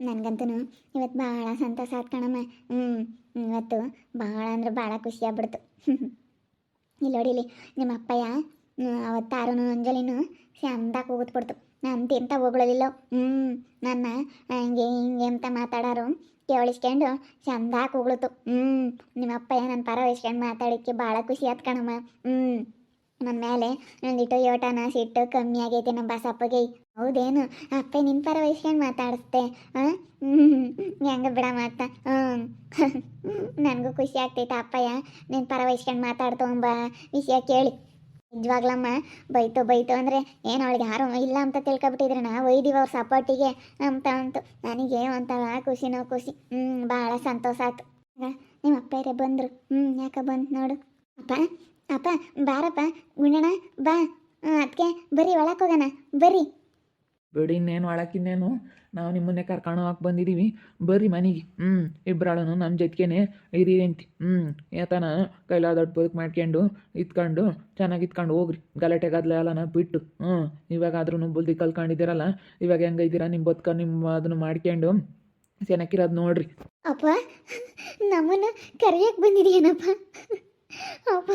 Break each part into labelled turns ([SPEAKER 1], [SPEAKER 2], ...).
[SPEAKER 1] ನನಗಂತೂ ಇವತ್ತು ಭಾಳ ಸಂತೋಷ ಆಯ್ತು ಕಣಮ್ಮ. ಹ್ಞೂ ಇವತ್ತು ಭಾಳ ಅಂದ್ರೆ ಭಾಳ ಖುಷಿ ಆಗ್ಬಿಡ್ತು. ಇಲ್ಲಿ ನೋಡಿಲಿ ನಿಮ್ಮ ಅಪ್ಪಯ್ಯ ಅವತ್ತು ಅಂಜಲಿನೂ ಚಂದಾಗ ಹೋಗುತ್ಬಿಡ್ತು ನಾನು ತಿಂತ ಹೋಗ್ಳಲಿಲ್ಲ. ಹ್ಞೂ ನನ್ನ ಹಂಗೆ ಹಿಂಗೆ ಅಂತ ಮಾತಾಡೋರು ಕೇಳಿಸ್ಕೊಂಡು ಚಂದಾಗ ಹೋಗ್ಳತು ಹ್ಞೂ ನಿಮ್ಮ ಅಪ್ಪಯ್ಯ ನನ್ನ ಪರ ವಹಿಸ್ಕೊಂಡು ಮಾತಾಡೋಕ್ಕೆ ಭಾಳ ಖುಷಿ ಆತ್ ಕಣಮ್ಮ. ಹ್ಞೂ ನನ್ನ ಮೇಲೆ ಒಂದಿಟ್ಟು ಯೋಟನ ಸಿಟ್ಟು ಕಮ್ಮಿ ಆಗೈತೆ ನಮ್ಮ ಬಸಪ್ಪಗೆ. ಹೌದೇನು? ಅಪ್ಪ ನಿನ್ನ ಪರ ವಹಿಸ್ಕೊಂಡು ಮಾತಾಡಿಸ್ತೆ ಹಾಂ ಹೆಂಗೆ ಬಿಡ ಮಾತ ಹ್ಞೂ ನನಗೂ ಖುಷಿ ಆಗ್ತೈತೆ ಅಪ್ಪಯ್ಯ. ನಿನ್ನ ಪರ ವಹಿಸ್ಕೊಂಡು ಮಾತಾಡ್ತು ಎಂಬ ವಿಷಯ ಕೇಳಿ. ನಿಜವಾಗ್ಲಮ್ಮ, ಬೈತು ಬೈತು ಅಂದರೆ ಏನು ಅವಳಿಗೆ ಯಾರು ಇಲ್ಲ ಅಂತ ತಿಳ್ಕೊಬಿಟ್ಟಿದ್ರೆ ನಾ? ಒಯ್ದೀವಿ ಅವ್ರ ಸಪೋರ್ಟಿಗೆ ಅಂತ ಅಂತು. ನನಗೆ ಒಂಥರ ಖುಷಿನೋ ಖುಷಿ. ಹ್ಞೂ ಭಾಳ ಸಂತೋಷ ಆಯ್ತು. ನಿಮ್ಮ ಅಪ್ಪಯ್ಯರೇ ಬಂದರು. ಹ್ಞೂ ಯಾಕೆ ಬಂತು ನೋಡು. ಅಪ್ಪ ಅಪ್ಪ, ಬಾರಪ್ಪ. ಗುಂಡಣ್ಣ ಬಾ. ಅದಕ್ಕೆ ಬರ್ರಿ ಒಳಕ್ಕೆ ಹೋಗೋಣ. ಬರ್ರಿ
[SPEAKER 2] ಬಿಡಿ ಇನ್ನೇನು ಒಳಕ್ಕಿನ್ನೇನು ನಾವು ನಿಮ್ಮನ್ನೇ ಕರ್ಕೊಂಡು ಹೋಗಕ್ಕೆ ಬಂದಿದ್ದೀವಿ ಬರ್ರಿ ಮನೆಗೆ. ಹ್ಞೂ ಇಬ್ಬರಾಳನು ನಮ್ಮ ಜೊತೆಗೇನೆ ಇರಿ ಅಂತಿ. ಹ್ಞೂ ಏತನ ಕೈಲಾದೊಟ್ಟು ಬದುಕು ಮಾಡ್ಕೊಂಡು ಇತ್ಕೊಂಡು ಚೆನ್ನಾಗಿ ಇತ್ಕೊಂಡು ಹೋಗ್ರಿ. ಗಲಾಟೆ ಗದ್ಲೆ ಎಲ್ಲನ ಬಿಟ್ಟು. ಹ್ಞೂ ಇವಾಗಾದ್ರೂ ಬುದ್ಧಿ ಕಲ್ಕೊಂಡಿದ್ದೀರಲ್ಲ ಇವಾಗ ಹೆಂಗೈದ್ದೀರಾ ನಿಮ್ಮ ಬದುಕ? ನಿಮ್ಮ ಅದನ್ನು ಮಾಡ್ಕೊಂಡು ಚೆನ್ನಾಗಿರೋದು ನೋಡ್ರಿ.
[SPEAKER 1] ಅಪ್ಪ, ನಮ್ಮನ್ನ ಕರೆಯಕ್ಕೆ ಬಂದಿದೀಯನಪ್ಪ? ಅಪ್ಪ,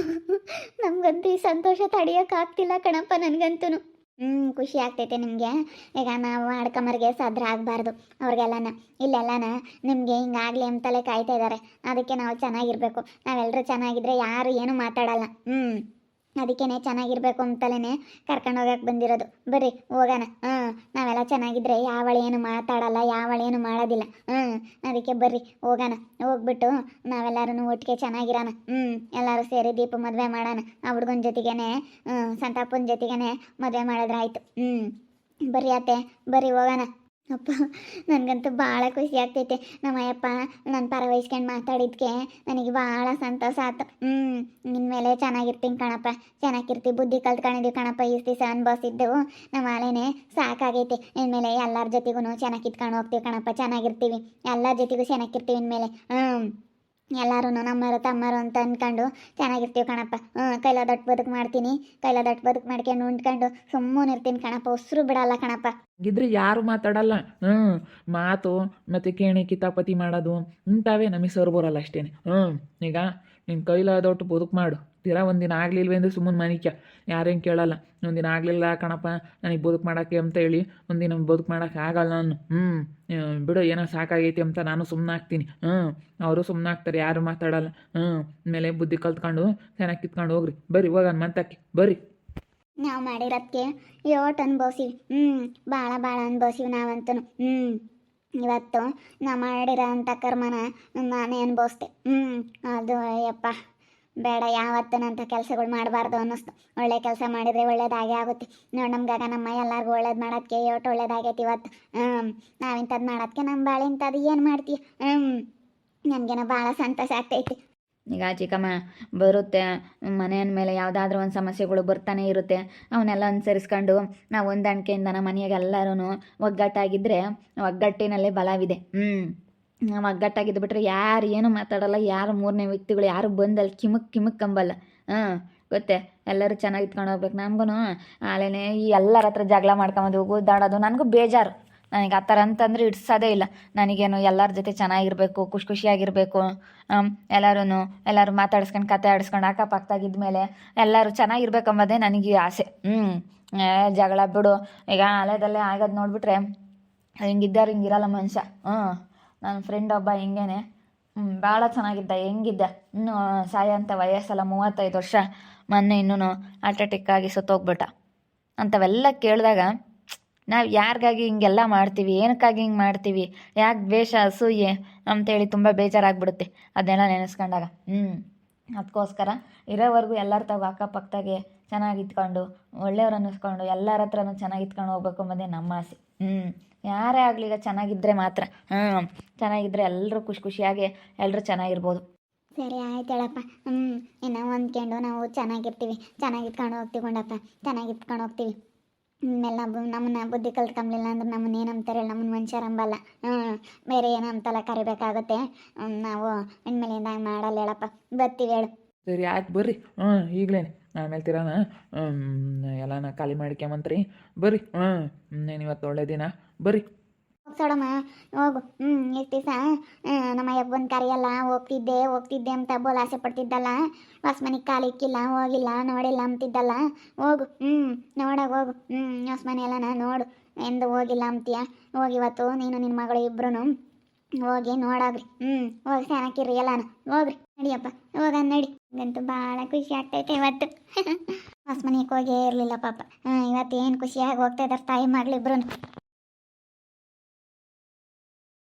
[SPEAKER 1] ನಮಗಂತೂ ಈ ಸಂತೋಷ ತಡೆಯೋಕ್ಕಾಗ್ತಿಲ್ಲ ಕಣಪ್ಪ ನನಗಂತೂ ಹ್ಞೂ ಖುಷಿ ಆಗ್ತೈತೆ ನಿಮಗೆ. ಈಗ ನಾವು ಅಡ್ಕಮರಿಗೆ ಸದ್ರ ಆಗಬಾರ್ದು ಅವ್ರಿಗೆಲ್ಲನ. ಇಲ್ಲೆಲ್ಲನ ನಿಮಗೆ ಹಿಂಗಾಗಲಿ ಅಂತಲೇ ಕಾಯ್ತಾ ಇದ್ದಾರೆ ಅದಕ್ಕೆ ನಾವು ಚೆನ್ನಾಗಿರ್ಬೇಕು. ನಾವೆಲ್ಲರೂ ಚೆನ್ನಾಗಿದ್ರೆ ಯಾರು ಏನು ಮಾತಾಡಲ್ಲ. ಹ್ಞೂ ಅದಕ್ಕೇ ಚೆನ್ನಾಗಿರ್ಬೇಕು ಅಂತಲೇ ಕರ್ಕೊಂಡು ಹೋಗಕ್ಕೆ ಬಂದಿರೋದು. ಬರ್ರಿ, ಹೋಗೋಣ. ಹಾಂ, ನಾವೆಲ್ಲ ಚೆನ್ನಾಗಿದ್ರೆ ಯಾವಳೇನು ಮಾತಾಡಲ್ಲ ಯಾವಳೇನು ಮಾಡೋದಿಲ್ಲ. ಹ್ಞೂ ಅದಕ್ಕೆ ಬರ್ರಿ, ಹೋಗೋಣ. ಹೋಗ್ಬಿಟ್ಟು ನಾವೆಲ್ಲರೂ ಒಟ್ಟಿಗೆ ಚೆನ್ನಾಗಿರೋಣ. ಹ್ಞೂ ಎಲ್ಲರೂ ಸೇರಿ ದೀಪ ಮದುವೆ ಮಾಡೋಣ. ಆ ಹುಡ್ಗನ ಜೊತೆಗೇನೆ ಸಂತಾಪನ ಜೊತೆಗೇನೆ ಮದುವೆ ಮಾಡಿದ್ರೆ ಆಯಿತು. ಹ್ಞೂ ಬರ್ರಿ ಅತ್ತೆ, ಬರ್ರಿ, ಹೋಗೋಣ. ಅಪ್ಪ, ನನಗಂತೂ ಭಾಳ ಖುಷಿ ಆಗ್ತೈತೆ. ನಮ್ಮ ಅಯ್ಯಪ್ಪ ನನ್ನ ಪರ ವಹಿಸ್ಕೊಂಡು ಮಾತಾಡಿದ್ಕೆ ನನಗೆ ಭಾಳ ಸಂತೋಷ ಆಯ್ತು ಹ್ಞೂ ಇನ್ಮೇಲೆ ಚೆನ್ನಾಗಿರ್ತೀನಿ ಕಣಪ್ಪ. ಚೆನ್ನಾಗಿರ್ತೀವಿ, ಬುದ್ಧಿ ಕಲ್ತ್ಕೊಂಡಿದ್ದೀವಿ ಕಣಪ್ಪ ಇಷ್ಟು ದಿವಸ ಅನ್ಭವಿಸಿದ್ದು. ನಮ್ಮ ಆಳೆನೆ ಸಾಕಾಗೈತೆ. ಇನ್ಮೇಲೆ ಎಲ್ಲರ ಜೊತೆಗೂ ಚೆನ್ನಾಗಿ ಕಿತ್ಕೊಂಡು ಹೋಗ್ತೀವಿ ಕಣಪ್ಪ, ಚೆನ್ನಾಗಿರ್ತೀವಿ. ಎಲ್ಲರ ಜೊತೆಗೂ ಚೆನ್ನಾಗಿರ್ತೀವಿ ಇನ್ಮೇಲೆ ಹ್ಞೂ ಎಲ್ಲರೂ ನಮ್ಮರು ತಮ್ಮರು ಅಂತ ಅಂದ್ಕೊಂಡು ಚೆನ್ನಾಗಿರ್ತೀವಿ ಕಣಪ್ಪ. ಹ್ಞೂ ಕೈಲಾದೊಟ್ಟು ಬದುಕು ಮಾಡ್ತೀನಿ. ಕೈಲಾದೊಟ್ಟು ಬದುಕು ಮಾಡ್ಕೊಂಡು ಉಂಡ್ಕೊಂಡು ಸುಮ್ಮನೆ ಇರ್ತೀನಿ ಕಣಪ್ಪ. ಉಸಿರು ಬಿಡಲ್ಲ ಕಣಪ್ಪ.
[SPEAKER 2] ಇದ್ರೆ ಯಾರು ಮಾತಾಡಲ್ಲ. ಹ್ಞೂ ಮಾತು ಮತ್ತೆ ಕೇಣಿ ಕಿತಾಪತಿ ಮಾಡೋದು, ಇಂಥವೇ ನಮಗೆ ಸರ್ ಬರಲ್ಲ ಅಷ್ಟೇ ಹ್ಞೂ ಈಗ ನಿನ್ನ ಕೈಲಾದೊಟ್ಟು ಬದುಕು ಮಾಡು. ತೀರಾ ಒಂದಿನ ಆಗಲಿಲ್ವೇ ಅಂದರೆ ಸುಮ್ಮನೆ ಮನಿಕ್ಯ. ಯಾರೇನು ಕೇಳಲ್ಲ. ಒಂದಿನ ಆಗಲಿಲ್ಲ ಕಣಪ್ಪ, ನನಗೆ ಬದುಕು ಮಾಡೋಕ್ಕೆ ಅಂತ ಹೇಳಿ ಒಂದಿನ ಬದುಕು ಮಾಡೋಕ್ಕೆ ಆಗಲ್ಲ ನಾನು. ಹ್ಞೂ ಬಿಡು, ಏನೋ ಸಾಕಾಗೈತಿ ಅಂತ ನಾನು ಸುಮ್ಮನೆ ಆಗ್ತೀನಿ. ಹ್ಞೂ ಅವರು ಸುಮ್ಮನೆ ಆಗ್ತಾರೆ, ಯಾರು ಮಾತಾಡಲ್ಲ. ಹ್ಞೂ ಆಮೇಲೆ ಬುದ್ಧಿ ಕಲ್ತ್ಕೊಂಡು, ಚೆನ್ನಾಗಿ ಕಿತ್ಕೊಂಡು ಹೋಗ್ರಿ. ಬರ್ರಿ ಹೋಗೋಣ ಮಂತಕ್ಕೆ ಬರ್ರಿ.
[SPEAKER 1] ನಾವು ಮಾಡಿರೋದಕ್ಕೆ ಯೋಟ್ ಅನ್ಭವಿಸಿವಿ ಹ್ಞೂ ಭಾಳ ಭಾಳ ಅನ್ಭವಿಸಿವಿ ನಾವಂತೂ ಹ್ಞೂ ಇವತ್ತು ನಾ ಮಾಡಿರೋ ಅಂಥ ಕರ್ಮನ ನಾನೇ ಅನುಭವಿಸ್ತೆ ಹ್ಞೂ ಅದು ಅಯ್ಯಪ್ಪ. ಬೇಡ ಯಾವತ್ತನಂಥ ಕೆಲಸಗಳು ಮಾಡಬಾರ್ದು ಅನ್ನಿಸ್ತು. ಒಳ್ಳೆ ಕೆಲಸ ಮಾಡಿದರೆ ಒಳ್ಳೇದಾಗೇ ಆಗುತ್ತೆ. ನೋಡಿ ನಮ್ಗಾಗ ನಮ್ಮ ಎಲ್ಲರಿಗೂ ಒಳ್ಳೇದು ಮಾಡೋದಕ್ಕೆ ಒಟ್ಟು ಒಳ್ಳೇದಾಗೈತಿ ಇವತ್ತು. ಹ್ಞೂ ನಾವು ಮಾಡೋದಕ್ಕೆ ನಮ್ಮ ಬಾಳೆ ಇಂಥದ್ದು ಏನು ಮಾಡ್ತೀವಿ ಹ್ಞೂ ನನಗೇನೋ ಭಾಳ ಸಂತೋಷ ಆಗ್ತೈತಿ.
[SPEAKER 3] ಈಗ ಚಿಕ್ಕಮ್ಮ ಬರುತ್ತೆ. ಮನೆ ಅಂದಮೇಲೆ ಯಾವುದಾದ್ರೂ ಒಂದು ಸಮಸ್ಯೆಗಳು ಬರ್ತಾನೆ ಇರುತ್ತೆ. ಅವನ್ನೆಲ್ಲ ಅನುಸರಿಸ್ಕೊಂಡು ನಾವು ಹೊಂದಾಣಿಕೆಯಿಂದ ನಮ್ಮ ಮನೆಯಾಗೆಲ್ಲರೂ ಒಗ್ಗಟ್ಟಾಗಿದ್ದರೆ ಒಗ್ಗಟ್ಟಿನಲ್ಲೇ ಬಲವಿದೆ. ಹ್ಞೂ ನಾವು ಒಗ್ಗಟ್ಟಾಗಿದ್ದು ಬಿಟ್ರೆ ಯಾರು ಏನು ಮಾತಾಡಲ್ಲ, ಯಾರು ಮೂರನೇ ವ್ಯಕ್ತಿಗಳು, ಯಾರು ಬಂದಲ್ಲಿ ಕಿಮಕ್ ಕಿಮಕ್ ಅಂಬಲ್ಲ ಹಾಂ, ಗೊತ್ತೇ? ಎಲ್ಲರೂ ಚೆನ್ನಾಗಿ ಇಟ್ಕೊಂಡು ಹೋಗ್ಬೇಕು ನಮಗೂ ಆಲೇನೆ ಈ ಎಲ್ಲರ ಹತ್ರ ಜಗಳ ಮಾಡ್ಕೊಂಬಂದು ಗುದ್ದಾಡೋದು ನನಗೂ ಬೇಜಾರು. ನನಗೆ ಆ ಥರ ಅಂತಂದ್ರೆ ಇಡ್ಸೋದೇ ಇಲ್ಲ. ನನಗೇನು ಎಲ್ಲರ ಜೊತೆ ಚೆನ್ನಾಗಿರ್ಬೇಕು, ಖುಷಿ ಖುಷಿಯಾಗಿರ್ಬೇಕು. ಎಲ್ಲರೂ ಎಲ್ಲರೂ ಮಾತಾಡಿಸ್ಕೊಂಡು, ಕತೆ ಆಡಿಸ್ಕೊಂಡು ಅಕ್ಕಪಕ್ಕದಾಗಿದ್ದ ಮೇಲೆ ಎಲ್ಲರೂ ಚೆನ್ನಾಗಿರ್ಬೇಕಂಬೋದೇ ನನಗೆ ಆಸೆ. ಹ್ಞೂ ಜಗಳ ಬಿಡು. ಈಗ ಆಲಯದಲ್ಲೇ ಆಗೋದು ನೋಡಿಬಿಟ್ರೆ, ಹಿಂಗಿದ್ದಾರೆ ಹಿಂಗಿರಲ್ಲ ಮನುಷ್ಯ. ಹ್ಞೂ ನನ್ನ ಫ್ರೆಂಡ್ ಒಬ್ಬ ಹಿಂಗೇನೆ ಹ್ಞೂ ಭಾಳ ಚೆನ್ನಾಗಿದ್ದ, ಹೆಂಗಿದ್ದ, ಇನ್ನೂ ಸಾಯೋಂಥ ವಯಸ್ಸಲ್ಲ, ಮೂವತ್ತೈದು ವರ್ಷ, ಮೊನ್ನೆ ಇನ್ನೂ ಅಟ್ಯಾಟಿಕ್ ಆಗಿ ಸತ್ತೋಗ್ಬಿಟ್ಟ. ಅಂಥವೆಲ್ಲ ಕೇಳಿದಾಗ, ನಾವು ಯಾರಿಗಾಗಿ ಹಿಂಗೆಲ್ಲ ಮಾಡ್ತೀವಿ, ಏನಕ್ಕಾಗಿ ಹಿಂಗೆ ಮಾಡ್ತೀವಿ, ಯಾಕೆ ದ್ವೇಷ, ಅಸೂಯೆ ಅಂತೇಳಿ ತುಂಬ ಬೇಜಾರಾಗ್ಬಿಡುತ್ತೆ. ಅದನ್ನೆಲ್ಲ ನೆನೆಸ್ಕೊಂಡಾಗ ಹ್ಞೂ ಅದಕ್ಕೋಸ್ಕರ ಇರೋವರೆಗೂ ಎಲ್ಲರ ತಾವು ಅಕ್ಕಪಕ್ಕದಾಗೆ ಚೆನ್ನಾಗಿ ಇದ್ಕೊಂಡು ಒಳ್ಳೆಯವ್ರು ಅನ್ನಿಸ್ಕೊಂಡು ಎಲ್ಲರ ಹತ್ರನೂ ಚೆನ್ನಾಗಿ ಇದ್ಕೊಂಡು ಹೋಗ್ಬೇಕು ಅನ್ನೋದೇ ನಮ್ಮ ಆಸೆ. ಹ್ಞೂ ಯಾರೇ ಆಗಲಿ ಈಗ ಚೆನ್ನಾಗಿದ್ದರೆ ಮಾತ್ರ. ಹ್ಞೂ ಚೆನ್ನಾಗಿದ್ದರೆ ಎಲ್ಲರೂ ಖುಷಿ ಖುಷಿಯಾಗಿ ಎಲ್ಲರೂ ಚೆನ್ನಾಗಿರ್ಬೋದು.
[SPEAKER 1] ಸರಿ ಆಯ್ತು ಹೇಳಪ್ಪ. ಹ್ಞೂ ಇನ್ನೂ ಹೊಂದ್ಕೊಂಡು ನಾವು ಚೆನ್ನಾಗಿರ್ತೀವಿ. ಚೆನ್ನಾಗಿ ಇಟ್ಕೊಂಡು ಹೋಗ್ತೀವಿ ಕೊಂಡಪ್ಪ. ಚೆನ್ನಾಗಿ ಇಟ್ಕೊಂಡು ಹೋಗ್ತೀವಿ ನಾವು ನಮ್ಮನ್ನ ಬುದ್ಧಿ ಕಲ್ತ್ಕೊಂಬ್ಲಿಲ್ಲ ಅಂದ್ರೆ ನಮ್ಮನ್ನ ಏನು ಅಂತಾರೆ ನಮ್ಮನ್ನ ಮನುಷ್ಯರು ಅಂಬಲ್ಲ ಹ್ಞೂ ಬೇರೆ ಏನೋ ಕರಿಬೇಕಾಗುತ್ತೆ. ಕರಿಬೇಕಾಗತ್ತೆ ನಾವು ಇನ್ಮೇಲಿಂದ ಮಾಡಲ್ಲ ಹೇಳಪ್ಪ. ಬರ್ತೀವಿ ಹೇಳು.
[SPEAKER 2] ಸರಿ, ಆಯ್ತು ಬರ್ರಿ. ಹ್ಞೂ ಈಗಲೇ ಆಮೇಲೆ ತಿರಾನ ಎಲ್ಲನ ಖಾಲಿ ಮಾಡ್ಕೊಂಬಂತ್ರಿ ಬರ್ರಿ, ಹ್ಞೂ ನೀನು ಇವತ್ತು ಒಳ್ಳೆ ದಿನ. ಬರ್ರಿ.
[SPEAKER 1] ಸಡಮ್ಮ, ಹೋಗು. ಹ್ಞೂ ಎಷ್ಟು ದಿವಸ? ನಮ್ಮ ಯಬ್ಬನ ಕರೆಯಲ್ಲ, ಹೋಗ್ತಿದ್ದೆ ಹೋಗ್ತಿದ್ದೆ ಅಂತ ಬೋಲ್ ಆಸೆ ಪಡ್ತಿದ್ದಲ್ಲ. ಹೊಸ ಮನೆಗೆ ಕಾಲು ಇಕ್ಕಿಲ್ಲ, ಹೋಗಿಲ್ಲ, ನೋಡಿಲ್ಲ ಅಂತಿದ್ದಲ್ಲ. ಹೋಗು ಹ್ಞೂ ನೋಡಾಗ ಹೋಗು. ಹ್ಞೂ ಹೊಸ ಮನೆ ಎಲ್ಲನ ನೋಡು. ಎಂದು ಹೋಗಿಲ್ಲ ಅಂತೀಯ. ಹೋಗಿ ಇವತ್ತು, ನೀನು ನಿನ್ನ ಮಗಳು ಇಬ್ರು ಹೋಗಿ ನೋಡಾಗ್ರಿ. ಹ್ಞೂ ಹೋಗಿ ಸ್ನಾನಕ್ಕಿರಿ ಎಲ್ಲಾನು. ಹೋಗ್ರಿ, ನಡಿಯಪ್ಪ. ಹೋಗ ನಡಿ. ನಂತೂ ಭಾಳ ಖುಷಿ ಆಗ್ತೈತೆ ಇವತ್ತು. ಹೊಸ ಮನೆಗೆ ಹೋಗೇ ಇರಲಿಲ್ಲ ಪಾಪ. ಹಾಂ, ಇವತ್ತು ಏನು ಖುಷಿಯಾಗಿ ಹೋಗ್ತಾ ಇದ್ದಾರೆ ತಾಯಿ ಮಗಳಿಬ್ರು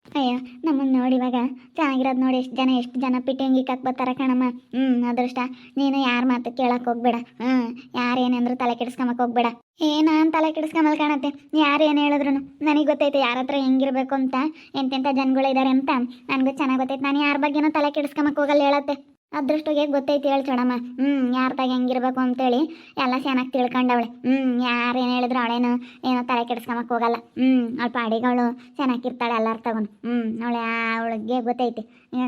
[SPEAKER 1] ಅಯ್ಯೋ, ನಮ್ಮನ್ನು ನೋಡಿ ಇವಾಗ ಚೆನ್ನಾಗಿರೋದು ನೋಡಿ ಎಷ್ಟು ಜನ ಎಷ್ಟು ಜನ ಪಿಟ್ಟಿಂಗಿ ಕಕ್ ಬರ್ತಾರ ಕಣಮ್ಮ. ಹ್ಞೂ ಅದೃಷ್ಟ. ನೀನು ಯಾರ ಮಾತು ಕೇಳಕ್ಕೆ ಹೋಗ್ಬೇಡ. ಹ್ಞೂ ಯಾರು ಏನಂದ್ರು ತಲೆ ಕೆಡಿಸ್ಕೊಂಬಕ್ಕೆ ಹೋಗ್ಬೇಡ. ಏ, ನಾನು ತಲೆ ಕೆಡಿಸ್ಕೊಂಬಲ್ ಕಾಣತ್ತೆ. ಯಾರು ಏನು ಹೇಳಿದ್ರು ನನಗೆ ಗೊತ್ತೈತೆ, ಯಾರ ಹತ್ರ ಹೆಂಗಿರ್ಬೇಕು ಅಂತ ಎಂತೆಂಥ ಜನಗಳಿದ್ದಾರೆ ಅಂತ. ನನಗೂ ಚೆನ್ನಾಗಿ ಗೊತ್ತೈತೆ. ನಾನು ಯಾರ ಬಗ್ಗೆನೂ ತಲೆ ಕೆಡಿಸ್ಕೊಂಬಕ್ಕೆ ಹೋಗಲ್ಲ ಹೇಳತ್ತೆ. ಅದೃಷ್ಟಗೆ ಗೊತ್ತೈತಿ ಹೇಳಿ ಚೋಡಮ್ಮ ಹ್ಞೂ ಯಾರ್ದಾಗ ಹೆಂಗಿರ್ಬೇಕು ಅಂತೇಳಿ ಎಲ್ಲ ಚೆನ್ನಾಗಿ ತಿಳ್ಕೊಂಡವಳೆ. ಹ್ಞೂ ಯಾರು ಏನು ಹೇಳಿದ್ರು ಅವಳೇನು, ಏನೋ ತಲೆ ಕೆಡಿಸ್ಕೊಂಬಕ್ಕೆ ಹೋಗಲ್ಲ. ಹ್ಞೂ ಅವಳ ಪಾಡಿಗಳು ಚೆನ್ನಾಗಿರ್ತಾಳೆ ಎಲ್ಲರ ತಗೊಂಡು. ಹ್ಞೂ ಅವಳು ಅವಳಿಗೆ ಗೊತ್ತೈತಿ.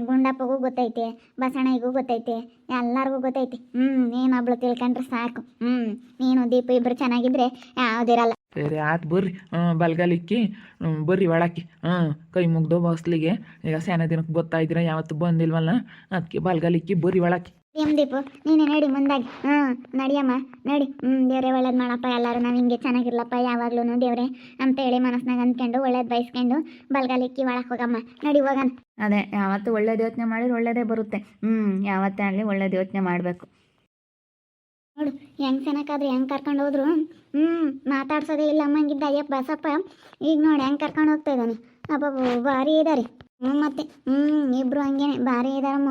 [SPEAKER 1] ಗುಂಡಪ್ಪಗೂ ಗೊತ್ತೈತಿ ಬಸಣ್ಣಗೂ ಗೊತ್ತೈತಿ, ಎಲ್ಲರಿಗೂ ಗೊತ್ತೈತಿ. ಹ್ಞೂ ನೀನು ಒಬ್ಳು ತಿಳ್ಕೊಂಡ್ರೆ ಸಾಕು. ಹ್ಞೂ ನೀನು ದೀಪ ಇಬ್ಬರು ಚೆನ್ನಾಗಿದ್ರೆ ಯಾವುದಿರಲ್ಲ.
[SPEAKER 2] ಸರಿ ಆತು ಬರ್ರಿ. ಹ್ಮ್ ಬಲ್ಗಾಲಿಕ್ಕಿ ಹ್ಮ್, ಬರ್ರಿ ಒಳಕ್ಕೆ. ಹಾಂ ಕೈ ಮುಗ್ದು ಬಸ್ಲಿಗೆ. ಈಗ ಸ್ಯಾನ ದಿನಕ್ಕೆ ಗೊತ್ತಾ ಇದ್ರ ಯಾವತ್ತು ಬಂದಿಲ್ವಲ್ಲ? ಅದಕ್ಕೆ ಬಲ್ಗಾಲಿಕ್ಕಿ ಬರ್ರಿ ಒಳಕ್ಕೆ.
[SPEAKER 1] ಏಮ್ ದೀಪು ನೀನು ನಡಿ ಮುಂದಾಗಿ. ಹ್ಮ್ ನಡಿಯಮ್ಮ ನಡಿ. ಹ್ಞೂ ದೇವ್ರೆ ಒಳ್ಳೇದು ಮಾಡಪ್ಪ ಎಲ್ಲರೂ. ನಾವು ಹಿಂಗೆ ಚೆನ್ನಾಗಿರ್ಲಪ್ಪ ಯಾವಾಗ್ಲೂ ದೇವ್ರೆ ಅಂತ ಹೇಳಿ ಮನಸ್ನಾಗ ಅಂದ್ಕೊಂಡು ಒಳ್ಳೇದು ಬಯಸ್ಕೊಂಡು ಬಲ್ಗಾಲಿಕ್ಕಿ ಒಳಕ್ಕೆ ಹೋಗಮ್ಮ. ನಡಿ ಹೋಗಣ
[SPEAKER 3] ಅದೇ ಯಾವತ್ತು ಒಳ್ಳೇದು ಯೋಚನೆ ಮಾಡಿದ್ರೆ ಒಳ್ಳೇದೇ ಬರುತ್ತೆ. ಹ್ಞೂ ಯಾವತ್ತೇ ಆಗಲಿ ಒಳ್ಳೇದು ಯೋಚನೆ ಮಾಡಬೇಕು.
[SPEAKER 1] ನೋಡು, ಹೆಂಗ್ ಚೆನ್ನಾಗಾದ್ರೆ ಹೆಂಗ್ ಕರ್ಕೊಂಡು ಹೋದ್ರು? ಹ್ಮ್, ಮಾತಾಡ್ಸೋದೇ ಇಲ್ಲ ಅಮ್ಮಂಗಿದ್ದ. ಅಯ್ಯಪ್ಪ, ಬಸಪ್ಪ, ಈಗ ನೋಡಿ ಹೆಂಗ್ ಕರ್ಕೊಂಡು ಹೋಗ್ತಾ ಇದ್ದಾನೆ. ಅಬ್ಬಬ್ಬ ಭಾರಿ ಇದಾರೆ. ಹ್ಞೂ ಮತ್ತೆ ಹ್ಞೂ ಇಬ್ರು ಹಂಗೇನೆ, ಭಾರಿ ಇದಾರಮ್ಮ.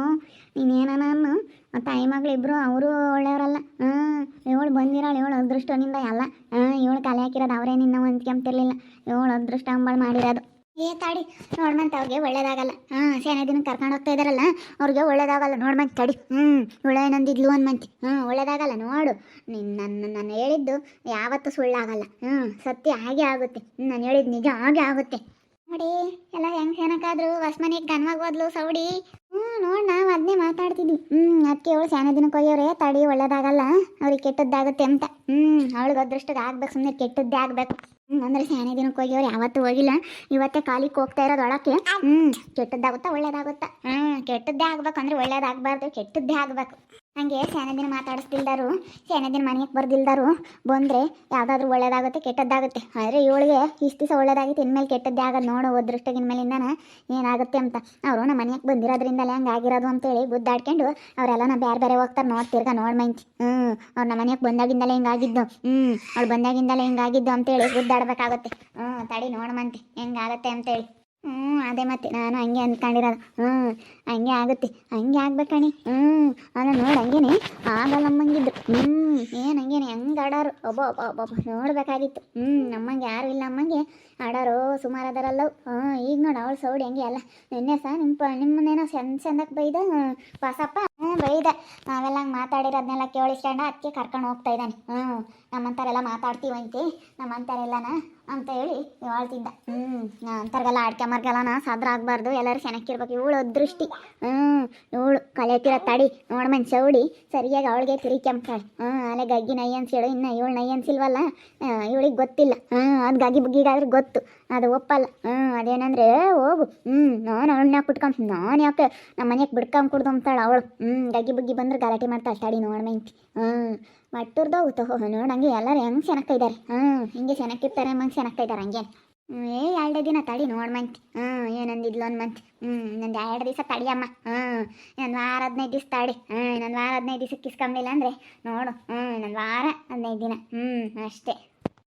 [SPEAKER 1] ನೀನೇನ ಅನ್ನು? ಆ ತಾಯಿ ಮಗಳು ಇಬ್ರು, ಅವರು ಒಳ್ಳೆಯವರಲ್ಲ. ಹಾಂ ಇವಳು ಬಂದಿರೋಳು ಇವಳು ಅದೃಷ್ಟನಿಂದ ಎಲ್ಲ. ಹಾಂ ಇವಳು ಕಲೆ ಹಾಕಿರೋದು ಅವರೇ ನಿನ್ನ ಹೊಂದ್ಕೊಂತಿರ್ಲಿಲ್ಲ ಇವಳು ಅದೃಷ್ಟ ಅಂಬಳು ಮಾಡಿರೋದು. ಏ ತಾಡಿ, ನೋಡ್ಮಂತ ಅವ್ರಿಗೆ ಒಳ್ಳೇದಾಗಲ್ಲ. ಹಾಂ, ಸೇನೆ ದಿನ ಕರ್ಕೊಂಡು ಹೋಗ್ತಾ ಇದಾರಲ್ಲ, ಅವ್ರಿಗೆ ಒಳ್ಳೇದಾಗಲ್ಲ ನೋಡ್ಮಂತ ತಡಿ. ಹ್ಞೂ ಒಳ್ಳೆ ನಂದಿದ್ಲು ಅನ್ಮಂತಿ. ಹ್ಞೂ ಒಳ್ಳೇದಾಗಲ್ಲ ನೋಡು. ನಿನ್ನ ನನ್ನ ನಾನು ಹೇಳಿದ್ದು ಯಾವತ್ತು ಸುಳ್ಳಾಗಲ್ಲ. ಹ್ಞೂ ಸತ್ಯ ಹಾಗೆ ಆಗುತ್ತೆ. ನಾನು ಹೇಳಿದ್ದು ನಿಜ ಹಾಗೆ ಆಗುತ್ತೆ. ನೋಡಿ, ಎಲ್ಲ ಹೆಂಗ್ ಸೇನಕ್ಕಾದ್ರು ಹೊಸ ಮನೆಗೆ ಗನ್ವಾಗಿ ಸೌಡಿ. ಹ್ಞೂ ನೋಡಿ ನಾವು ಅದನ್ನೇ ಮಾತಾಡ್ತಿದ್ವಿ. ಹ್ಞೂ ಅದಕ್ಕೆ ಅವಳು ಸೇನೆ ದಿನಕ್ಕೆ ಹೋಗ್ಯವ್ರೆ ತಡಿ ಒಳ್ಳೇದಾಗಲ್ಲ. ಅವ್ರಿಗೆ ಕೆಟ್ಟದ್ದಾಗುತ್ತೆ ಅಂತ. ಹ್ಞೂ ಅವಳಿಗೆ ಅದೃಷ್ಟಕ್ಕೆ ಆಗ್ಬೇಕು ಸುಮ್ಮನೆ ಕೆಟ್ಟದ್ದೇ ಆಗಬೇಕು. ಅಂದ್ರೆ ಸ್ಯಾನೆ ದಿನಕ್ಕೆ ಹೋಗಿವ್ರು, ಯಾವತ್ತೂ ಹೋಗಿಲ್ಲ. ಇವತ್ತೇ ಕಾಲಿಗೆ ಹೋಗ್ತಾ ಇರೋದು ಒಳಕ್ಕೆ. ಹ್ಞೂ ಕೆಟ್ಟದ್ದಾಗುತ್ತಾ ಒಳ್ಳೇದಾಗುತ್ತಾ? ಹ್ಮ್, ಕೆಟ್ಟದ್ದೇ ಆಗ್ಬೇಕು ಅಂದ್ರೆ ಒಳ್ಳೇದಾಗಬಾರ್ದು, ಕೆಟ್ಟದ್ದೇ ಆಗಬೇಕು. ಹಂಗೆ ಸ್ಯಾನೆ ದಿನ ಮಾತಾಡಿಸ್ತಿಲ್ದಾರು ಸ್ಯಾನೆ ದಿನ ಮನೆಗೆ ಬರ್ದಿಲ್ದಾರು, ಬಂದ್ರೆ ಯಾವುದಾದ್ರೂ ಒಳ್ಳೇದಾಗುತ್ತೆ, ಕೆಟ್ಟದ್ದಾಗುತ್ತೆ. ಆದರೆ ಇವಳಿಗೆ ಇಷ್ಟು ದಿವಸ ಒಳ್ಳೇದಾಗಿತ್ತು, ಇನ್ಮೇಲೆ ಕೆಟ್ಟದ್ದೇ ಆಗೋದು ನೋಡು, ಅದೃಷ್ಟಗಿನ ಮೇಲಿಂದನ ಏನಾಗುತ್ತೆ ಅಂತ. ಅವರು ನಮ್ಮ ಮನೆಗೆ ಬಂದಿರೋದ್ರಿಂದಲೇ ಹಂಗೆ ಆಗಿರೋದು ಅಂತೇಳಿ ಗುದ್ದಾಡ್ಕೊಂಡು ಅವರೆಲ್ಲ ಬೇರೆ ಬೇರೆ ಹೋಗ್ತಾರೆ ನೋಡ್ತಿರ್ಗ ನೋಡ್ ಮಂಚಿ ಹ್ಞೂ ಅವ್ರು ನಮ್ಮ ಮನೆಗೆ ಬಂದಾಗಿಂದಲೇ ಹಿಂಗಾಗಿದ್ದು. ಹ್ಞೂ ಅವ್ಳು ಬಂದಾಗಿಂದಲೇ ಹಿಂಗಾಗಿದ್ದು ಅಂತೇಳಿ ಗುದ್ದಾಡ್ಬೇಕಾಗುತ್ತೆ ಹ್ಞೂ ತಡಿ ನೋಡಮಂತೆ ಹೆಂಗಾಗತ್ತೆ ಅಂತೇಳಿ. ಹ್ಞೂ ಅದೇ ಮತ್ತೆ ನಾನು ಹಂಗೆ ಅಂದ್ಕೊಂಡಿರೋದು. ಹ್ಞೂ ಹಂಗೆ ಆಗುತ್ತೆ, ಹಂಗೆ ಆಗ್ಬೇಕಣಿ ಹ್ಞೂ ಅಲ್ಲ ನೋಡಿ ಹಂಗೇನೆ ಆಗಲ್ಲ ನಮ್ಮಂಗಿದ್ರು ಹ್ಞೂ ಏನು ಹಂಗೇನೆ, ಹೆಂಗೆ ಆಡೋರು. ಒಬ್ಬ ಒಬ್ಬ ಒಬ್ಬ ನೋಡ್ಬೇಕಾಗಿತ್ತು. ಹ್ಞೂ ನಮ್ಮಂಗೆ ಯಾರು ಇಲ್ಲ ಅಮ್ಮಂಗೆ. ಆಡೋರು ಸುಮಾರು ಅದರಲ್ಲವು ಹ್ಞೂ ಈಗ ನೋಡಿ ಅವಳು ಸೌಡಿ ಹಂಗೆ ಅಲ್ಲ. ನಿನ್ನೆ ಸಹ ನಿಮ್ಮ ನಿಮ್ಮನ್ನೇನೋ ಚಂದ ಚಂದಕ್ಕೆ ಬೈದ. ಬಸಪ್ಪ ಹ್ಞೂ ಬೈದ ನಾವೆಲ್ಲ ಹಂಗೆ ಮಾತಾಡಿರೋದನ್ನೆಲ್ಲ ಕೇಳಿಸ್ಕೊಂಡ ಅದಕ್ಕೆ ಕರ್ಕೊಂಡು ಹೋಗ್ತಾ ಇದ್ದಾನೆ. ಹ್ಞೂ ನಮ್ಮಂಥರೆಲ್ಲ ಮಾತಾಡ್ತೀವಂತೆ. ನಮ್ಮಂಥರೆಲ್ಲನ ಅಂತ ಹೇಳಿ ಹೇಳ್ತಿದ್ದ. ಹ್ಞೂ ಅಂಥವ್ರಿಗೆಲ್ಲ ಅಡ್ಕೆ ಮರ್ಗೆಲ್ಲನ ಸಾದ್ರ ಆಗಬಾರ್ದು. ಎಲ್ಲರೂ ಚೆನ್ನಾಗಿರ್ಬೇಕು ಇವಳು ಅದೃಷ್ಟಿ ಹ್ಞೂ, ಇವಳು ಕಲೆತಿರ ತಡಿ. ನೋಡ್ಮನ್ ಚೌಡಿ, ಸರಿಯಾಗಿ ಅವಳಿಗೆ ತಿರಿಕೆಂಬ್ತಾಳೆ ಹ್ಞೂ ಅಲ್ಲೇ ಗಗ್ಗಿ ನೈ ಅನ್ಸಿಳು ಇನ್ನು ಇವಳು ನೈ ಅನ್ಸಿಲ್ವಲ್ಲ ಇವಳಿಗೆ ಗೊತ್ತಿಲ್ಲ. ಹ್ಞೂ, ಅದು ಗಗಿ ಬುಗ್ಗಿಗಾದ್ರೆ ಗೊತ್ತು. ಅದು ಒಪ್ಪಲ್ಲ. ಹ್ಞೂ, ಅದೇನಂದ್ರೆ, ಹೋಗು. ಹ್ಞೂ, ನಾನು ಅವಳನ್ನ ಕುಟ್ಕೊಂಡ್ ನಾನು ಯಾಕೆ ನಮ್ಮ ಮನೆಗೆ ಕುಡ್ದು ಅಂತಾಳೆ ಅವಳು. ಹ್ಞೂ ಗಗ್ಗಿ ಬುಗ್ಗಿ ಬಂದ್ರೆ ಗಲಾಟೆ ಮಾಡ್ತಾಳೆ ತಡಿ ನೋಡ್ಮಂತಿ ಹ್ಞೂ ಮಟ್ಟುರ್ದು ತಗೋ ನೋಡಂಗೆ ಎಲ್ಲರೂ ಹೆಂಗೆ ಚೆನ್ನಾಗಿದ್ದಾರೆ ಹ್ಞೂ ಹಿಂಗೆ ಚೆನ್ನಾಗಿರ್ತಾರೆ ಮಂಗೆ ಚೆನ್ನಾಗಿದ್ದಾರೆ ಹಂಗೆ. ಹ್ಞೂ ಏ, ಎರಡು ದಿನ ತಡಿ ನೋಡ್ಮಂತಿ ಹ್ಞೂ ಏನಂದಿದ್ಲು ಅನ್ಮಂತಿ ಹ್ಞೂ ಇನ್ನೊಂದು ಎರಡು ದಿವಸ ತಡಿಯಮ್ಮ ಹ್ಞೂ ಇನ್ನೊಂದು ವಾರ ಹದಿನೈದು ದಿವಸ ತಡಿ. ಹ್ಞೂ ಇನ್ನೊಂದು ವಾರ ಹದಿನೈದು ದಿವಸಕ್ಕೆ ಕಿಸ್ಕೊಂಬಿಲ್ಲ ಅಂದರೆ ನೋಡು. ಹ್ಞೂ ಇನ್ನೊಂದು ವಾರ ಹದಿನೈದು ದಿನ. ಹ್ಞೂ ಅಷ್ಟೇ.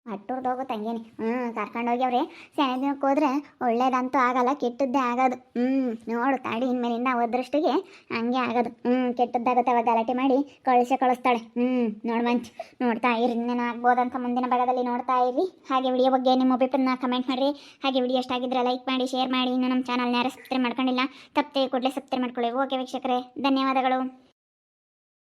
[SPEAKER 1] ಹಟ್ಟೂರ್ದು ಹೋಗೋ ಹಂಗೇನೆ ಹ್ಞೂ ಕರ್ಕೊಂಡು ಸೆಣೆ ದಿನಕ್ಕೆ ಹೋದ್ರೆ ಒಳ್ಳೇದಂತೂ ಆಗಲ್ಲ, ಕೆಟ್ಟದ್ದೇ ಆಗೋದು. ಹ್ಞೂ ನೋಡು ತಾಡಿ ಇನ್ಮೇಲಿಂದ ಹೋದ್ರಷ್ಟಿಗೆ ಹಂಗೆ ಆಗೋದು. ಹ್ಞೂ ಅವಾಗ ಗಲಾಟೆ ಮಾಡಿ ಕಳಿಸೆ ಕಳಿಸ್ತಾಳೆ. ಹ್ಞೂ ನೋಡು ಮಂಚ್, ನೋಡ್ತಾ ಇರಿ. ಇನ್ನೇನು ಆಗ್ಬೋದಂತ ಮುಂದಿನ ಭಾಗದಲ್ಲಿ ನೋಡ್ತಾ ಇರಿ. ಹಾಗೆ ವಿಡಿಯೋ ಬಗ್ಗೆ ನಿಮ್ಮ ಅಭಿಪ್ರಾಯನ ಕಮೆಂಟ್ ಮಾಡಿರಿ. ಹಾಗೆ ವಿಡಿಯೋ ಇಷ್ಟ ಆಗಿದ್ರೆ ಲೈಕ್ ಮಾಡಿ ಶೇರ್ ಮಾಡಿ. ಇನ್ನು ನಮ್ಮ ಚಾನಲ್ನ ಯಾರು ಸಬ್ಸ್ಕ್ರೈಬ್ ಮಾಡ್ಕೊಂಡಿಲ್ಲ ತಪ್ಪದೆ ಕೂಡಲೇ ಸಬ್ಸ್ಕ್ರೈಬ್ ಮಾಡ್ಕೊಳ್ಳಿ. ಓಕೆ ವೀಕ್ಷಕರೇ, ಧನ್ಯವಾದಗಳು.